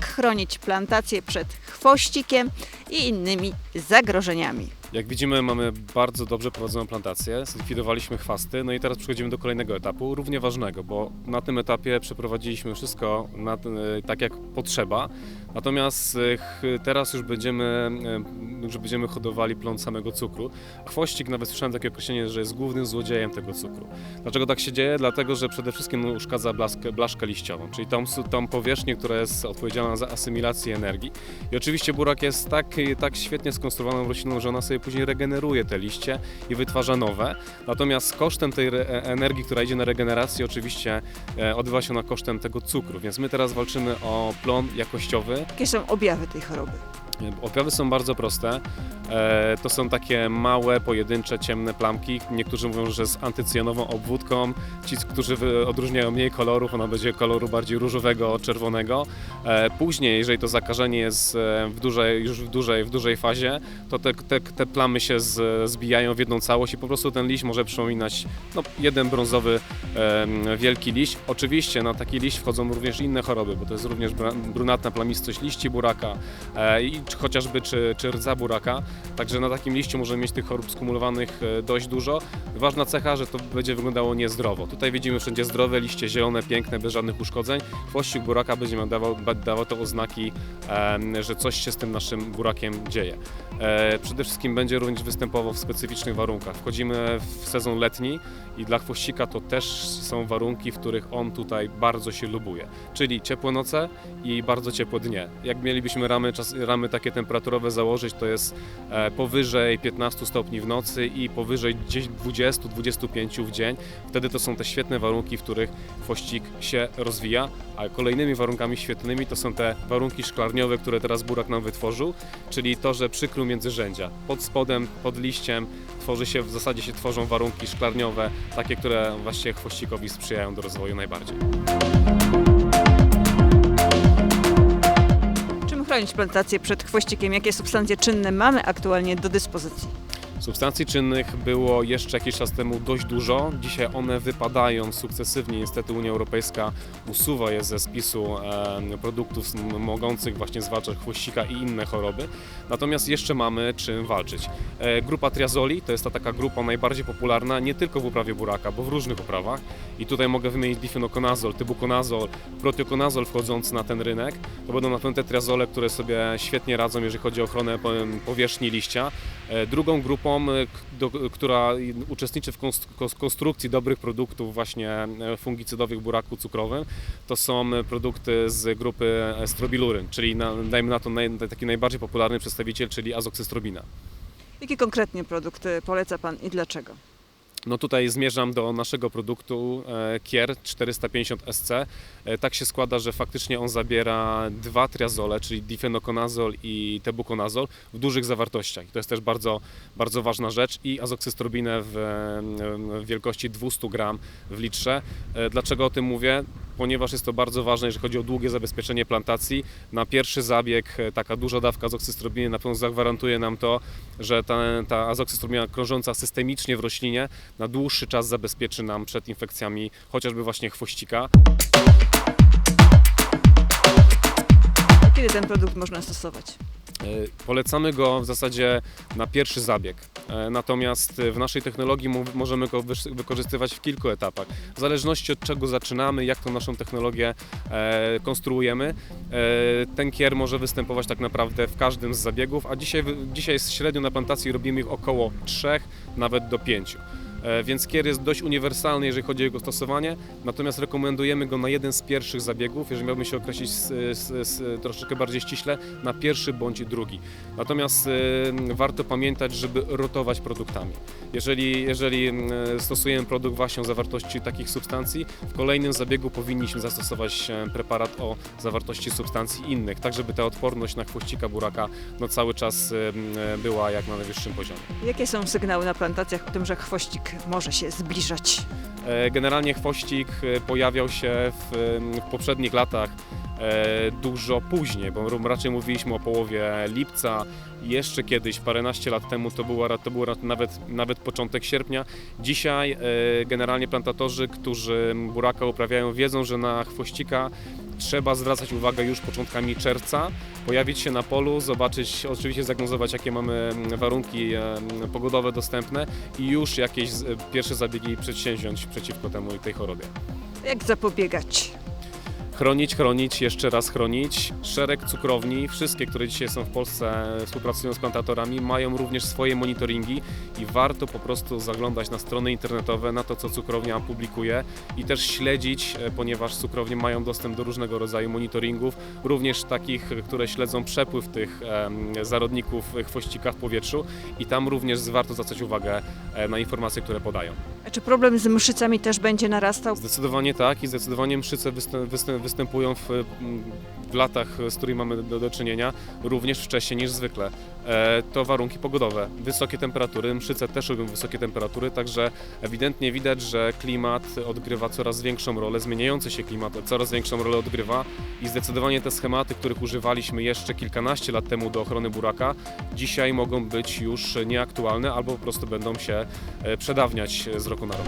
jak chronić plantację przed chwościkiem i innymi zagrożeniami. Jak widzimy, mamy bardzo dobrze prowadzoną plantację, zlikwidowaliśmy chwasty, no i teraz przechodzimy do kolejnego etapu, równie ważnego, bo na tym etapie przeprowadziliśmy wszystko na, e, tak jak potrzeba, natomiast e, teraz już będziemy, e, już będziemy hodowali plon samego cukru. Chwościk, nawet słyszałem takie określenie, że jest głównym złodziejem tego cukru. Dlaczego tak się dzieje? Dlatego, że przede wszystkim uszkadza blaskę, blaszkę liściową, czyli tą, tą powierzchnię, która jest odpowiedzialna za asymilację energii. I oczywiście burak jest tak, tak świetnie skonstruowaną rośliną, że ona sobie później regeneruje te liście i wytwarza nowe. Natomiast kosztem tej e- energii, która idzie na regenerację, oczywiście odbywa się ona kosztem tego cukru. Więc my teraz walczymy o plon jakościowy. Są objawy tej choroby? Objawy są bardzo proste. E, To są takie małe, pojedyncze, ciemne plamki. Niektórzy mówią, że z antycyjanową obwódką. Ci, którzy odróżniają mniej kolorów, ona będzie koloru bardziej różowego, czerwonego. E, Później, jeżeli to zakażenie jest e, w dużej, już w dużej, w dużej fazie, to te, te, te plamy się z, zbijają w jedną całość i po prostu ten liść może przypominać no, jeden brązowy wielki liść. Oczywiście na taki liść wchodzą również inne choroby, bo to jest również brunatna plamistość liści buraka i czy, chociażby czy, czy rdza buraka. Także na takim liściu możemy mieć tych chorób skumulowanych e, dość dużo. Ważna cecha, że to będzie wyglądało niezdrowo. Tutaj widzimy wszędzie zdrowe liście, zielone, piękne, bez żadnych uszkodzeń. Chwościk buraka będzie miał dawał, dawał to oznaki, że coś się z tym naszym burakiem dzieje. E, Przede wszystkim będzie również występował w specyficznych warunkach. Wchodzimy w sezon letni i dla chwościka to też są warunki, w których on tutaj bardzo się lubuje. Czyli ciepłe noce i bardzo ciepłe dnie. Jak mielibyśmy ramy, czas, ramy takie temperaturowe założyć, to jest e, powyżej 15 stopni w nocy i powyżej gdzieś 20-25 w dzień. Wtedy to są te świetne warunki, w których chwościk się rozwija, a kolejnymi warunkami świetnymi to są te warunki szklarniowe, które teraz burak nam wytworzył, czyli to, że przykrył międzyrzędzia. Pod spodem, pod liściem tworzy się, w zasadzie się tworzą warunki szklarniowe, takie, które właśnie chwościkowi sprzyjają do rozwoju najbardziej. Chronić plantację przed chwościkiem? Jakie substancje czynne mamy aktualnie do dyspozycji? Substancji czynnych było jeszcze jakiś czas temu dość dużo. Dzisiaj one wypadają sukcesywnie. Niestety Unia Europejska usuwa je ze spisu produktów mogących właśnie zwalczać chwościka i inne choroby. Natomiast jeszcze mamy czym walczyć. E, grupa triazoli to jest ta taka grupa najbardziej popularna nie tylko w uprawie buraka, bo w różnych uprawach. I tutaj mogę wymienić difenokonazol, tybukonazol, protiokonazol wchodzący na ten rynek. To będą na pewno te triazole, które sobie świetnie radzą, jeżeli chodzi o ochronę po- powierzchni liścia. E, Drugą grupą, e, do, która uczestniczy w konst- kons- konstrukcji dobrych produktów właśnie e, fungicydowych buraku cukrowym, to są produkty z grupy strobiluryn, czyli na, dajmy na to naj, taki najbardziej popularny przedstawiciel, czyli azoksystrobina. Jakie konkretnie produkty poleca Pan i dlaczego? No tutaj zmierzam do naszego produktu e, Kier 450 SC. E, Tak się składa, że faktycznie on zabiera dwa triazole, czyli difenokonazol i tebukonazol w dużych zawartościach. To jest też bardzo, bardzo ważna rzecz i azoksystrobinę w, e, w wielkości 200 gram w litrze. Dlaczego o tym mówię? Ponieważ jest to bardzo ważne, jeżeli chodzi o długie zabezpieczenie plantacji. Na pierwszy zabieg e, taka duża dawka azoksystrobiny na pewno zagwarantuje nam to, że ta, ta azoksystrobina krążąca systemicznie w roślinie na dłuższy czas zabezpieczy nam przed infekcjami chociażby właśnie chwościka. Kiedy ten produkt można stosować? E, Polecamy go w zasadzie na pierwszy zabieg. E, Natomiast w naszej technologii mo- możemy go wykorzystywać w kilku etapach. W zależności od czego zaczynamy, jak tą naszą technologię e, konstruujemy, e, ten kier może występować tak naprawdę w każdym z zabiegów, a dzisiaj, dzisiaj średnio na plantacji robimy ich około 3, nawet do 5. E, Więc kier jest dość uniwersalny, jeżeli chodzi o jego stosowanie, natomiast rekomendujemy go na jeden z pierwszych zabiegów, jeżeli miałbym się określić s, s, s, troszeczkę bardziej ściśle, na pierwszy bądź drugi. Natomiast e, warto pamiętać, żeby rotować produktami. Jeżeli, jeżeli e, stosujemy produkt właśnie o zawartości takich substancji, w kolejnym zabiegu powinniśmy zastosować preparat o zawartości substancji innych, tak żeby ta odporność na chwościka buraka no, cały czas była jak na najwyższym poziomie. Jakie są sygnały na plantacjach o tym, że chwościk może się zbliżać? E, Generalnie chwościk e, pojawiał się w, w poprzednich latach e, dużo później, bo raczej mówiliśmy o połowie lipca, jeszcze kiedyś, paręnaście lat temu, to był, to nawet, nawet początek sierpnia. Dzisiaj generalnie plantatorzy, którzy buraka uprawiają, wiedzą, że na chwościka trzeba zwracać uwagę już początkami czerwca, pojawić się na polu, zobaczyć, oczywiście zdiagnozować jakie mamy mm, warunki pogodowe dostępne i już jakieś pierwsze zabiegi przedsięwziąć przeciwko temu i tej chorobie. Jak zapobiegać? Chronić, chronić, jeszcze raz chronić. Szereg cukrowni, wszystkie, które dzisiaj są w Polsce, współpracują z plantatorami, mają również swoje monitoringi i warto po prostu zaglądać na strony internetowe, na to, co cukrownia publikuje i też śledzić, e, ponieważ cukrownie mają dostęp do różnego rodzaju monitoringów, również takich, które śledzą przepływ tych em, zarodników e, chwościka w powietrzu i tam również warto zwracać uwagę e, na informacje, które podają. A czy problem z mszycami też będzie narastał? Zdecydowanie tak i zdecydowanie mszyce wystę, wystę, występują w, w latach, z którymi mamy do, do czynienia, również wcześniej niż zwykle. E, to warunki pogodowe, wysokie temperatury, mszyce też lubią wysokie temperatury, także ewidentnie widać, że klimat odgrywa coraz większą rolę, zmieniający się klimat coraz większą rolę odgrywa i zdecydowanie te schematy, których używaliśmy jeszcze kilkanaście lat temu do ochrony buraka, dzisiaj mogą być już nieaktualne albo po prostu będą się e, przedawniać z roku na rok.